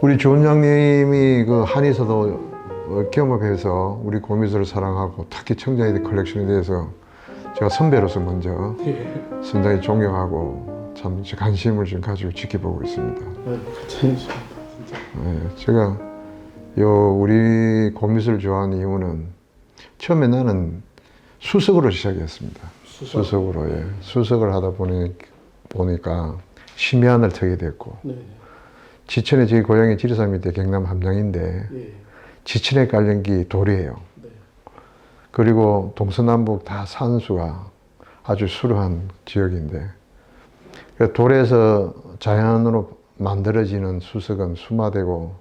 우리 조원장님이 그 한의사도 어, 경험해서 우리 고미술을 사랑하고 특히 청자애들 컬렉션에 대해서 제가 선배로서 먼저 예. 상당히 존경하고 참 관심을 좀 가지고 지켜보고 있습니다. 네. 진짜. 예, 제가 요 우리 고미술 좋아하는 이유는 처음에 나는 수석으로 시작했습니다. 수석. 수석으로 예. 수석을 하다 보니 보니까 심야안을 트게 됐고 네. 지천에 제 고향이 지리산 밑에 경남 함양인데 예. 지천에 깔린 게 돌이에요. 네. 그리고 동서남북 다 산수가 아주 수려한 지역인데 그 돌에서 자연으로 만들어지는 수석은 수마되고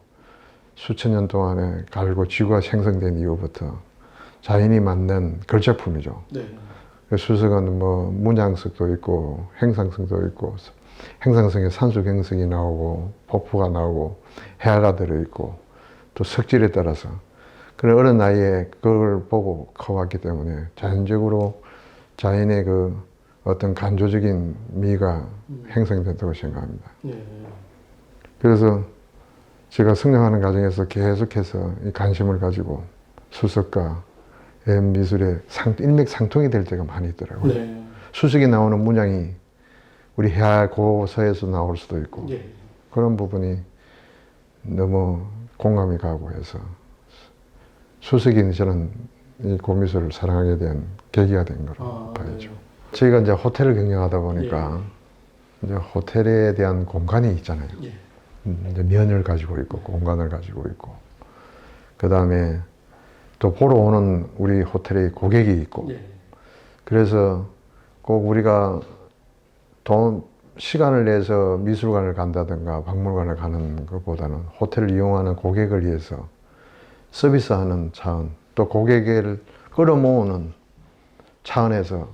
수천 년 동안에 갈고 지구가 생성된 이후부터 자연이 만든 걸작품이죠. 네. 그 수석은 뭐 문양석도 있고 행상성도 있고 행상성에 산수경성이 나오고 폭포가 나오고 해아가 들어있고 또 석질에 따라서 그런 어린 나이에 그걸 보고 커왔기 때문에 자연적으로 자연의 그 어떤 간조적인 미가 형성된다고 생각합니다. 네. 그래서 제가 성장하는 과정에서 계속해서 이 관심을 가지고 수석과 엠 미술의 상, 일맥상통이 될 때가 많이 있더라고요. 네. 수석이 나오는 문양이 우리 해아 고서에서 나올 수도 있고 예. 그런 부분이 너무 공감이 가고 해서 수석이 저는 이 고미술을 사랑하게 된 계기가 된 거로 아, 봐야죠. 네. 저희가 이제 호텔을 경영하다 보니까 이제 호텔에 대한 공간이 있잖아요. 예. 음, 이제 면을 가지고 있고 공간을 가지고 있고 그 다음에 또 보러 오는 우리 호텔의 고객이 있고 예. 그래서 꼭 우리가 돈 시간을 내서 미술관을 간다든가 박물관을 가는 것보다는 호텔을 이용하는 고객을 위해서 서비스하는 차원 또 고객을 끌어모으는 차원에서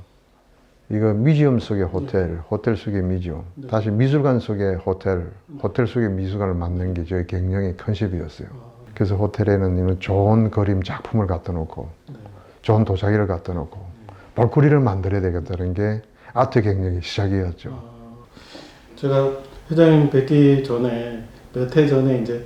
이거 뮤지엄 속의 호텔, 호텔 속의 뮤지엄, 네. 다시 미술관 속의 호텔, 호텔 속의 미술관을 만든 게 저희 경영의 컨셉이었어요. 아, 그래서 호텔에는 이런 좋은 그림 작품을 갖다 놓고 네. 좋은 도자기를 갖다 놓고 볼거리를 만들어야 되겠다는 게 아트 경영의 시작이었죠. 아, 제가 회장님 뵙기 전에 몇 해 전에 이제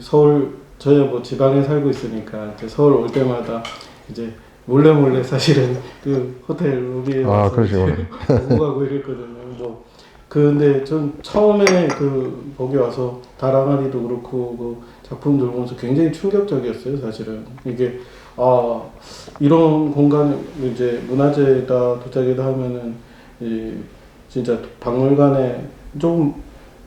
서울 저희가 뭐 지방에 살고 있으니까 이제 서울 올 때마다 이제 몰래 몰래 사실은 그 호텔 로비에 아, 와서 그러시구나. 이제 오고 가고 이랬거든요. 뭐 근데 전 처음에 그 거기 와서 다랑아리도 그렇고 그 작품 들 보면서 굉장히 충격적이었어요. 사실은 이게 아 이런 공간 이제 문화재다 도자기다 하면은 이 진짜 박물관에 좀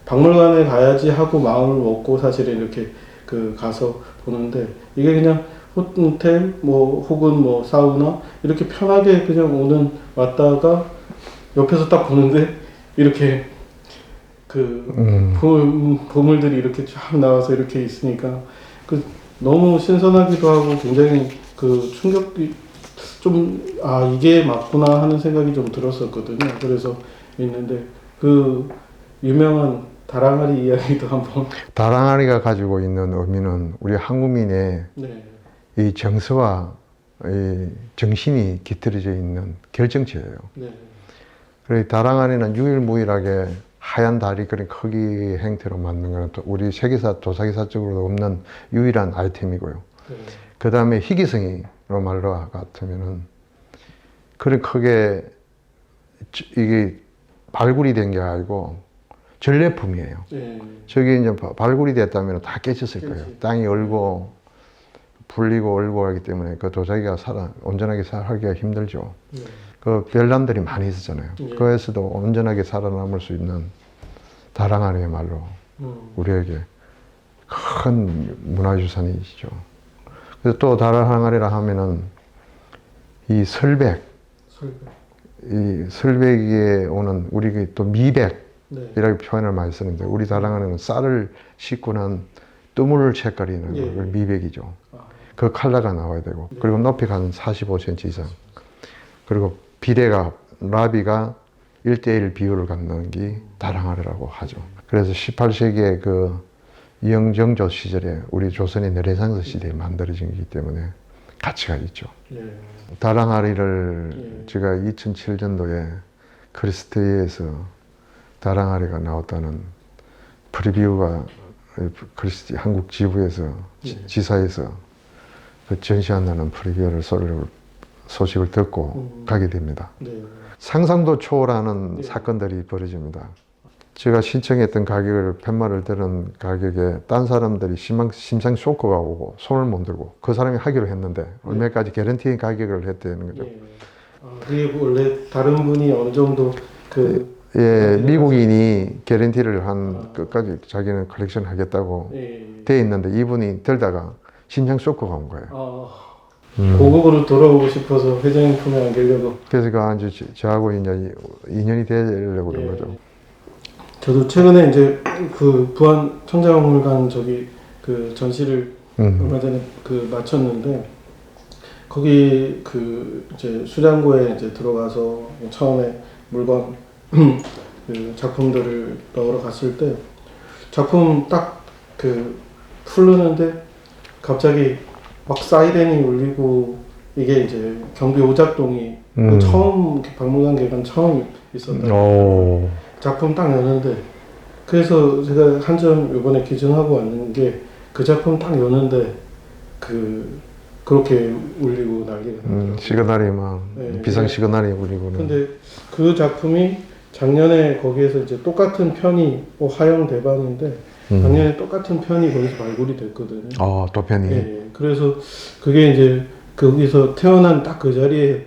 박물관에 가야지 하고 마음을 먹고 사실은 이렇게 그 가서 보는데 이게 그냥 호텔 뭐 혹은 뭐 사우나 이렇게 편하게 그냥 오는 왔다가 옆에서 딱 보는데 이렇게 그 음, 보물, 보물 들이 이렇게 쫙 나와서 이렇게 있으니까 그 너무 신선하기도 하고 굉장히 그 충격이 좀 아 이게 맞구나 하는 생각이 좀 들었었거든요. 그래서 있는데 그 유명한 다랑아리 이야기도 한번 다랑아리가 가지고 있는 의미는 우리 한국민의 네. 이 정서와 이 정신이 깃들여져 있는 결정체예요. 네. 그래서 다랑아리는 유일무이하게 하얀 다리 그런 크기 형태로 만든 거는 또 우리 세계사 도자기사적으로도 없는 유일한 아이템이고요. 네. 그 다음에 희귀성이로 말로 같으면은 그런 크게 저- 이게 발굴이 된 게 아니고 전래품이에요. 네. 저기 이제 바- 발굴이 됐다면 다 깨졌을 거예요. 땅이 얼고 불리고 얼고 하기 때문에 그 도자기가 살아 온전하게 살기가 힘들죠. 네. 그 별난들이 많이 있었잖아요. 예. 그에서도 온전하게 살아남을 수 있는 다랑아리야말로 음. 우리에게 큰 문화유산이시죠. 그래서 또 다랑아리라 하면은 이 설백, 설교. 이 설백에 오는 우리 또 미백 네. 이라고 표현을 많이 쓰는데 우리 다랑아리는 쌀을 씻고 난 뜨물 색깔이 있는 예. 걸 미백이죠. 아, 그 컬러가 나와야 되고 네. 그리고 높이가 한 45cm 이상 그리고 비례가 라비가 1대1 비율을 갖는 게 다랑아리라고 하죠. 그래서 18세기에 그 이영정조 시절에 우리 조선의 내레상스 시대에 만들어진 거기 때문에 가치가 있죠. 예. 다랑아리를 예. 제가 2007년도에 크리스트에서 다랑아리가 나왔다는 프리뷰가 글씨 한국 지부에서 지- 네. 지사에서 그 전시한다는 프리뷰를 소리를 소식을 듣고 음. 가게 됩니다. 네. 상상도 초월하는 네. 사건들이 벌어집니다. 제가 신청했던 가격을 팻말을 들은 가격에 딴 사람들이 심상, 심상 쇼크가 오고 손을 못 들고 그 사람이 하기로 했는데 얼마까지 개런티 가격을 했다는 거죠. 예. 아, 그게 원래 다른 분이 어느 정도 그 예, 아, 미국인이 개런티를 한 아. 끝까지 자기는 컬렉션 하겠다고 예. 돼 있는데 이분이 들다가 심장 쇼크가 온 거예요. 아, 음. 고국으로 돌아오고 싶어서 회장님 품에 안기려고 그래서 그 아주 저- 저하고 이제 인연이 되려고 그런 예. 거죠. 저도 최근에 이제 그 부안 천자박물관 저기 그 전시를 음. 얼마 전에 그 마쳤는데 거기 그 이제 수장고에 이제 들어가서 처음에 물건 그 작품들을 넣으러 갔을 때 작품 딱 그 풀르는데 갑자기 막 사이렌이 울리고 이게 이제 경기 오작동이 음. 처음 박물관 개관 처음 있었다. 오. 작품 딱 여는데 그래서 제가 한 점 이번에 기증하고 왔는 게 그 작품 딱 여는데 그 그렇게 울리고 난리가 음. 시그널이 막 네. 비상 시그널이 울리고는. 근데 그 작품이 작년에 거기에서 이제 똑같은 편이 뭐 하영 대반인데 음. 작년에 똑같은 편이 거기서 발굴이 됐거든요. 어, 또 편이 예, 그래서 그게 이제 거기서 태어난 딱 그 자리에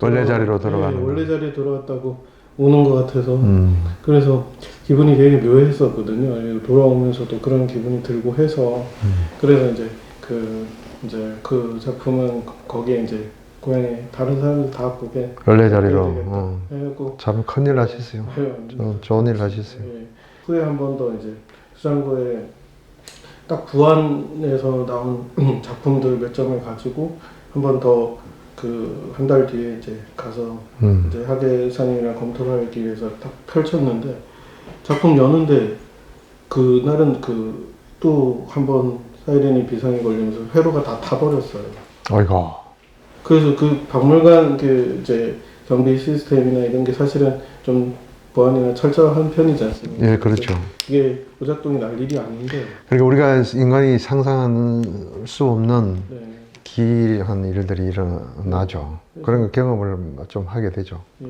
원래 자리로 예, 들어가는. 원래 자리에 들어갔다고 오는 것 같아서 음. 그래서 기분이 되게 묘했었거든요. 예, 돌아오면서도 그런 기분이 들고 해서 음. 그래서 이제 그 이제 그 작품은 거기에 이제 고향에 다른 사람들 다 보게 원래 자리로. 어. 해갖고 참 큰일 하셨어요. 해요. 저, 좋은 일 하셨어요. 예. 후에 한 번 더 이제 수장고에 딱 부안에서 나온 작품들 몇 점을 가지고 한 번 더 그 한 달 뒤에 이제 가서 음. 이제 학예사님이랑 검토를 하기 위해서 딱 펼쳤는데 작품 여는데 그날은 그 또 한 번 사이렌이 비상이 걸리면서 회로가 다 타버렸어요. 어이구. 그래서 그 박물관 그 이제 경비 시스템이나 이런 게 사실은 좀 보안이나 철저한 편이지 않습니까? 예, 그렇죠. 이게 오작동이 날 일이 아닌데. 그러니까 우리가 인간이 상상할 수 없는 네. 기이한 일들이 일어나죠. 그런 거 경험을 좀 하게 되죠. 예.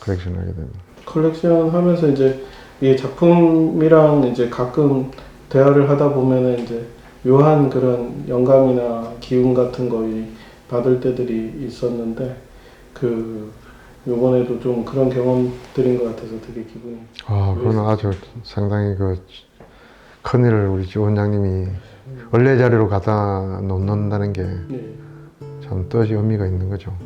컬렉션 하게 되면. 컬렉션 하면서 이제 이 작품이랑 이제 가끔 대화를 하다 보면은 이제 묘한 그런 영감이나 기운 같은 거이 받을 때들이 있었는데 그 요번에도 좀 그런 경험들인 것 같아서 되게 기분이 아, 그건 아주 상당히 그 큰일을 우리 주 원장님이 원래 자리로 갖다 놓는다는 게 네. 참 뜻이 의미가 있는 거죠.